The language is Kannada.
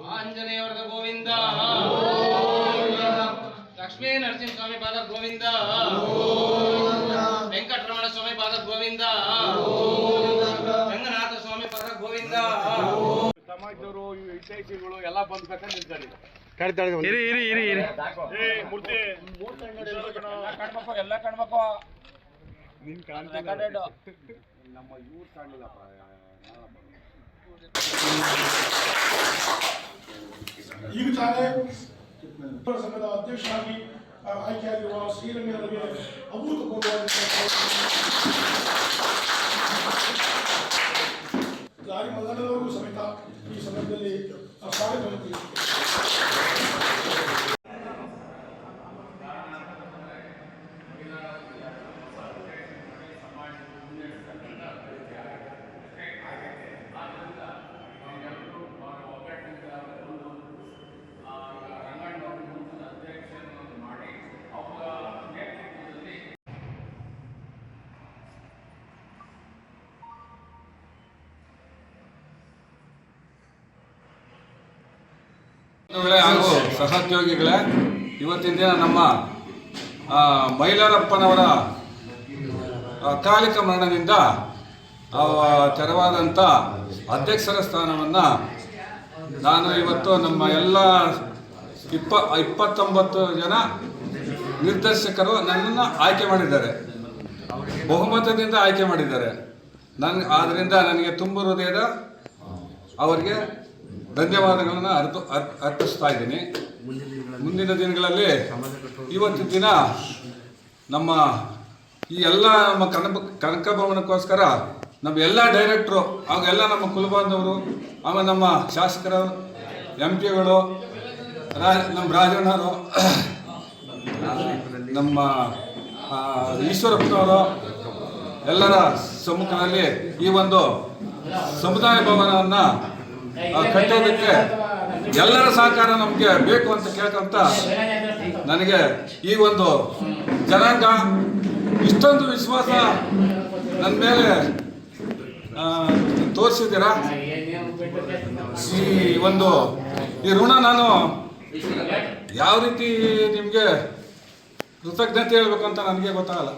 ಆಂಜನೇಯವರದ ಗೋವಿಂದ. ಲಕ್ಷ್ಮೀ ನರಸಿಂಹಸ್ವಾಮಿ ಪಾದ ಗೋವಿಂದ. ವೆಂಕಟರಮಣ ಸ್ವಾಮಿ ಪಾದ ಗೋವಿಂದ. ರಂಗನಾಥ ಸ್ವಾಮಿ ಪಾದ ಗೋವಿಂದ. ಸಮಾಜದವರು ಹಿತೈಷಿಗಳು ಎಲ್ಲ ಬಂದ್ ಬೇಕಾದ್ರೆ ನಿಲ್ತಾರೆ ಇರಿ ಇರಿ ಇರಿ ಮೂರ್ತಿ. ಎಲ್ಲ ನಮ್ಮ ಯೂತ್ ಕಾಣಲಿಲ್ಲಪ್ಪ ಈಗ ತಾನೇ ಸಂಘದ ಅಧ್ಯಕ್ಷರಾಗಿ ಆ, ಆಯ್ಕೆಯಾಗಿರುವ ಶ್ರೀರಂಗರಿಗೆ ಅಭೂತಪೂರ್ವವಾದಂತಹ ದಾರಿ ಮಲ್ಲನವರಿಗೂ ಸಮೇತ ಈ ಸಂದರ್ಭದಲ್ಲಿ ಆ, ಹಾಗೂ ಸಹೋದ್ಯೋಗಿಗಳೇ, ಇವತ್ತಿನ ದಿನ ನಮ್ಮ ಮೈಲಾರಪ್ಪನವರ ಅಕಾಲಿಕ ಮರಣದಿಂದ ತೆರವಾದಂಥ ಅಧ್ಯಕ್ಷರ ಸ್ಥಾನವನ್ನು ನಾನು ಇವತ್ತು ನಮ್ಮ ಎಲ್ಲ ಇಪ್ಪ, ಇಪ್ಪತ್ತೊಂಬತ್ತು ಜನ ನಿರ್ದೇಶಕರು ನನ್ನನ್ನು ಆಯ್ಕೆ ಮಾಡಿದ್ದಾರೆ. ಬಹುಮತದಿಂದ ಆಯ್ಕೆ ಮಾಡಿದ್ದಾರೆ. ನನ್ನ ಆದ್ದರಿಂದ ನನಗೆ ತುಂಬ ಹೃದಯದ ಅವರಿಗೆ ಧನ್ಯವಾದಗಳನ್ನು ಅರ್ಥ ಅರ್ಪ- ಅರ್ಪಿಸ್ತಾ ಇದ್ದೀನಿ. ಮುಂದಿನ ದಿನಗಳಲ್ಲಿ ಇವತ್ತು ದಿನ ನಮ್ಮ ಈ ಎಲ್ಲ ನಮ್ಮ ಕನಕ ಕನಕ ಭವನಕ್ಕೋಸ್ಕರ ನಮ್ಮ ಎಲ್ಲ ಡೈರೆಕ್ಟ್ರು, ಹಾಗೂ ಎಲ್ಲ ನಮ್ಮ ಕುಲಬಾಂಧವರು, ಆಮೇಲೆ ನಮ್ಮ ಶಾಸಕರು ಎಂ ಪಿಗಳು ರಾ, ನಮ್ಮ ರಾಜಣ್ಣರು, ನಮ್ಮ ಈಶ್ವರಪ್ಪನವರು, ಎಲ್ಲರ ಸಮ್ಮುಖದಲ್ಲಿ ಈ ಒಂದು ಸಮುದಾಯ ಭವನವನ್ನು ಕಟ್ಟೋದಕ್ಕೆ ಎಲ್ಲರ ಸಹಕಾರ ನಮಗೆ ಬೇಕು ಅಂತ ಕೇಳ್ಕೊಂತ ನನಗೆ ಈ ಒಂದು ಜನಾಂಗ ಇಷ್ಟೊಂದು ವಿಶ್ವಾಸ ನನ್ನ ಮೇಲೆ ತೋರಿಸಿದ್ದೀರಾ? ಈ ಒಂದು, ಈ ಋಣ ನಾನು ಯಾವ ರೀತಿ ನಿಮಗೆ ಕೃತಜ್ಞತೆ ಹೇಳ್ಬೇಕು ಅಂತ ನನಗೆ ಗೊತ್ತಾಗಲ್ಲ.